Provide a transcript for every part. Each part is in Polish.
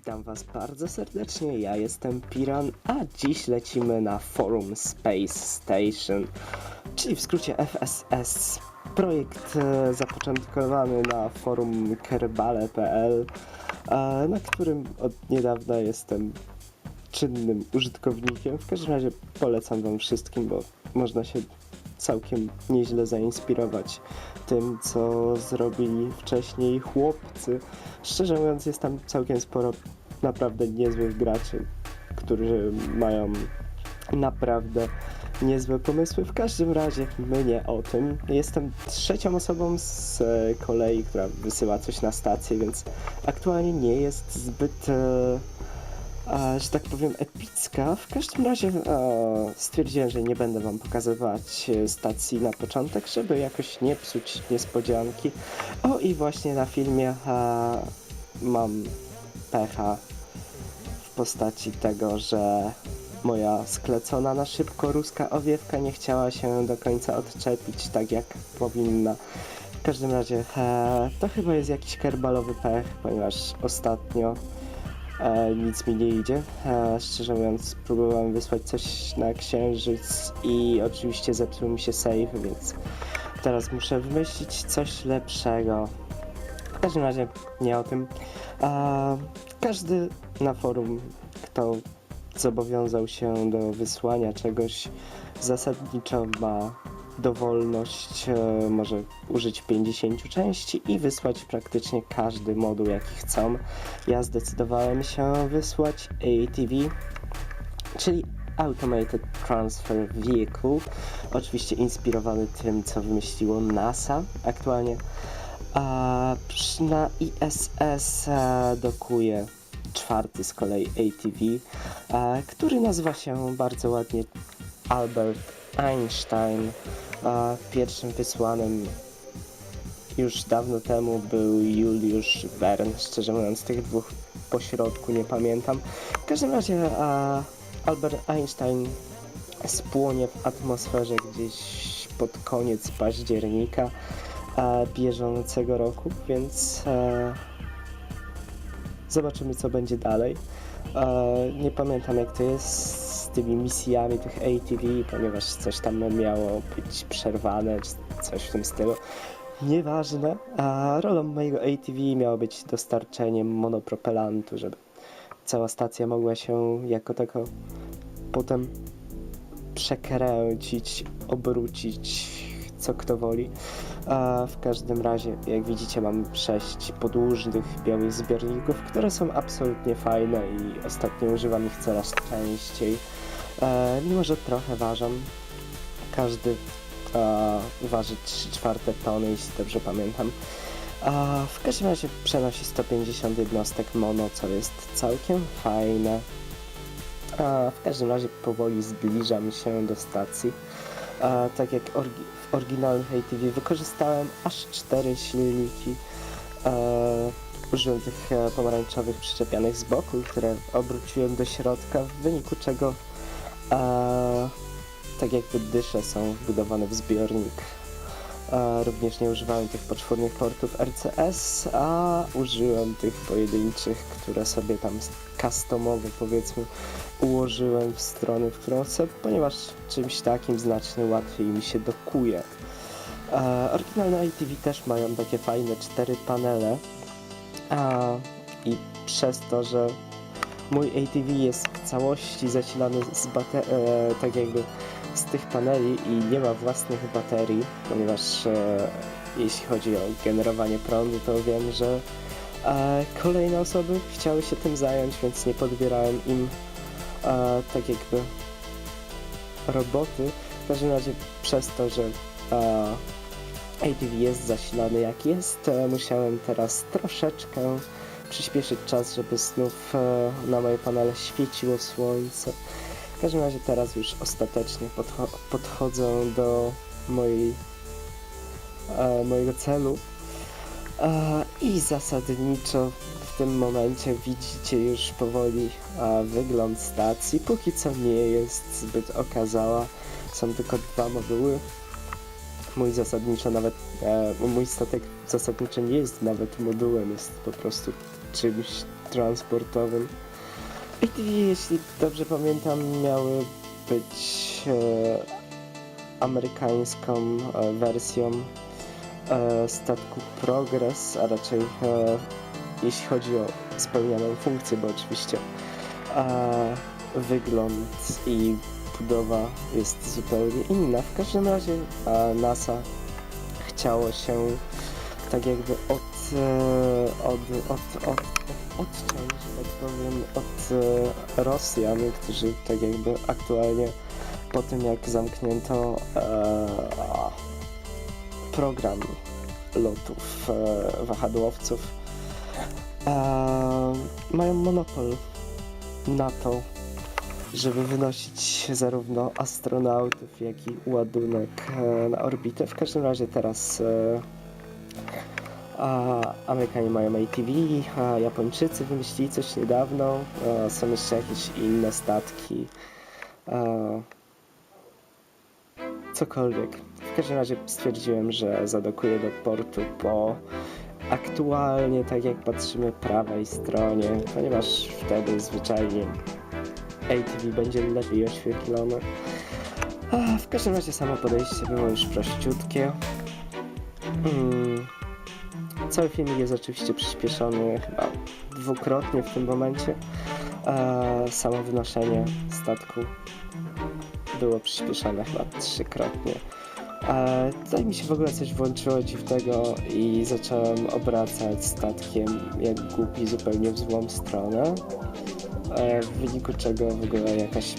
Witam Was bardzo serdecznie, ja jestem Piran, a dziś lecimy na forum Space Station, czyli w skrócie FSS. Projekt e, zapoczątkowany na forum kerbale.pl, e, na którym od niedawna jestem czynnym użytkownikiem. W każdym razie polecam Wam wszystkim, bo można się całkiem nieźle zainspirować tym, co zrobili wcześniej chłopcy. Szczerze mówiąc, jest tam całkiem sporo naprawdę niezłych graczy, którzy mają naprawdę niezłe pomysły. W każdym razie my nie o tym. Jestem trzecią osobą z kolei, która wysyła coś na stację, więc aktualnie nie jest zbyt, e, że tak powiem, epicka. W każdym razie e, stwierdziłem, że nie będę wam pokazywać e, stacji na początek, żeby jakoś nie psuć niespodzianki. O i właśnie na filmie e, mam pecha w postaci tego, że moja sklecona na szybko ruska owiewka nie chciała się do końca odczepić tak jak powinna. W każdym razie e, to chyba jest jakiś kerbalowy pech, ponieważ ostatnio e, nic mi nie idzie. E, szczerze mówiąc, próbowałem wysłać coś na księżyc i oczywiście zepsuł mi się save, więc teraz muszę wymyślić coś lepszego. W każdym razie nie o tym. A każdy na forum, kto zobowiązał się do wysłania czegoś, zasadniczo ma dowolność, e, może użyć 50 części i wysłać praktycznie każdy moduł, jaki chcą. Ja zdecydowałem się wysłać ATV, czyli Automated Transfer Vehicle, oczywiście inspirowany tym, co wymyśliło NASA aktualnie. A na ISS e, dokuje czwarty z kolei ATV, e, który nazywa się bardzo ładnie Albert Einstein. A pierwszym wysłanym już dawno temu był Juliusz Verne. Szczerze mówiąc, tych dwóch pośrodku nie pamiętam. W każdym razie e, Albert Einstein spłonie w atmosferze gdzieś pod koniec października bieżącego roku, więc e, zobaczymy co będzie dalej. E, nie pamiętam jak to jest tymi misjami tych ATV, ponieważ coś tam miało być przerwane, czy coś w tym stylu. Nieważne, a rolą mojego ATV miało być dostarczeniem monopropelantu, żeby cała stacja mogła się jako tako potem przekręcić, obrócić, co kto woli. A w każdym razie, jak widzicie, mam sześć podłużnych białych zbiorników, które są absolutnie fajne i ostatnio używam ich coraz częściej. E, mimo, że trochę ważą, każdy e, waży 3 czwarte tony, jeśli dobrze pamiętam. A w każdym razie przenosi 150 jednostek mono, co jest całkiem fajne. A w każdym razie powoli zbliżam się do stacji. A tak jak orgi w oryginalnych ATV wykorzystałem aż cztery silniki. E, użyłem tych e, pomarańczowych przyczepianych z boku, które obróciłem do środka, w wyniku czego e, tak jakby dysze są wbudowane w zbiornik. Również nie używałem tych poczwórnych portów RCS, a użyłem tych pojedynczych, które sobie tam customowo powiedzmy ułożyłem w stronę, w którą chcę, ponieważ czymś takim znacznie łatwiej mi się dokuje. E, oryginalne ITV też mają takie fajne cztery panele a, i przez to, że mój ATV jest w całości zasilany z bate- e, tak jakby z tych paneli i nie ma własnych baterii, ponieważ e, jeśli chodzi o generowanie prądu, to wiem, że e, kolejne osoby chciały się tym zająć, więc nie podbierałem im e, tak jakby roboty. W każdym razie przez to, że e, jest zasilany jak jest, e, musiałem teraz troszeczkę przyspieszyć czas, żeby znów e, na moje panele świeciło słońce. W każdym razie teraz już ostatecznie podcho- podchodzę do mojej, e, mojego celu. E, I zasadniczo w tym momencie widzicie już powoli e, wygląd stacji. Póki co nie jest zbyt okazała. Są tylko dwa moduły. Mój zasadniczo nawet, e, mój statek zasadniczo nie jest nawet modułem, jest po prostu czymś transportowym. Jeśli dobrze pamiętam, miały być e, amerykańską e, wersją e, statku Progress, a raczej e, jeśli chodzi o spełnianą funkcję, bo oczywiście e, wygląd i budowa jest zupełnie inna. W każdym razie e, NASA chciało się tak jakby od, od, od, od, od, odciąć, że tak od e, Rosjan, którzy tak jakby aktualnie po tym jak zamknięto e, program lotów e, wahadłowców, e, mają monopol na to, żeby wynosić zarówno astronautów, jak i ładunek e, na orbitę. W każdym razie teraz e, a Amerykanie mają ATV, a Japończycy wymyślili coś niedawno, e, są jeszcze jakieś inne statki. E, cokolwiek. W każdym razie stwierdziłem, że zadokuję do portu po aktualnie, tak jak patrzymy prawej stronie, ponieważ wtedy zwyczajnie ATV będzie lepiej oświetlone. A, w każdym razie samo podejście było już prościutkie. Mm. Cały filmik jest oczywiście przyspieszony chyba dwukrotnie w tym momencie. E, samo wynoszenie statku było przyspieszone chyba trzykrotnie. E, tutaj mi się w ogóle coś włączyło dziwnego i zacząłem obracać statkiem jak głupi zupełnie w złą stronę. E, w wyniku czego w ogóle jakaś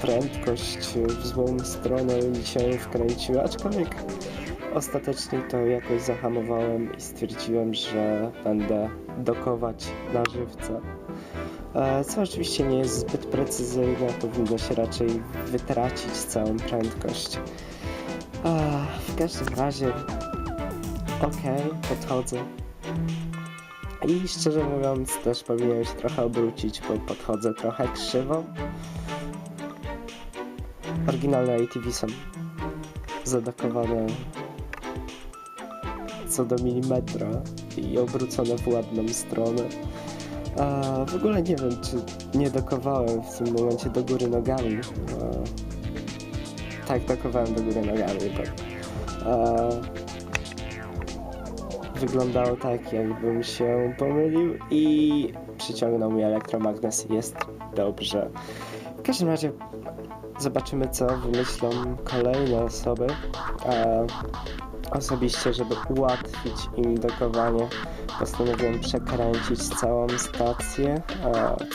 prędkość w złą stronę mi się wkręciła, aczkolwiek ostatecznie to jakoś zahamowałem i stwierdziłem, że będę dokować na żywca. E, Co oczywiście nie jest zbyt precyzyjne, powinno się raczej wytracić całą prędkość. A, W każdym razie, okej, podchodzę. I szczerze mówiąc, też powinienem się trochę obrócić, bo podchodzę trochę krzywo. Oryginalne ATV są zadakowane co do milimetra i obrócone w ładną stronę. A w ogóle nie wiem, czy nie dokowałem w tym momencie do góry nogami. A, tak, dokowałem do góry nogami, tak. A, wyglądało tak, jakbym się pomylił i przyciągnął mi elektromagnes. Jest dobrze. W każdym razie zobaczymy, co wymyślą kolejne osoby. A, Osobiście, żeby ułatwić im dokowanie, postanowiłem przekręcić całą stację,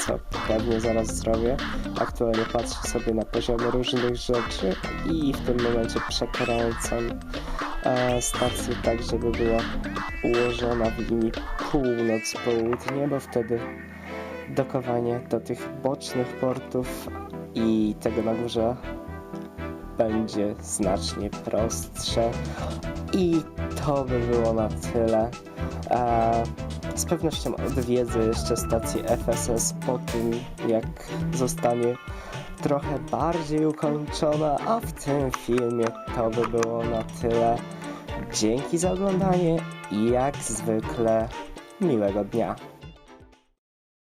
co pewnie zaraz zrobię. Aktualnie patrzę sobie na poziomy różnych rzeczy i w tym momencie przekręcam e, stację tak, żeby była ułożona w linii północ-południe, bo wtedy dokowanie do tych bocznych portów i tego na górze będzie znacznie prostsze. I to by było na tyle. E, z pewnością odwiedzę jeszcze stację FSS po tym, jak zostanie trochę bardziej ukończona, a w tym filmie to by było na tyle. Dzięki za oglądanie i jak zwykle miłego dnia.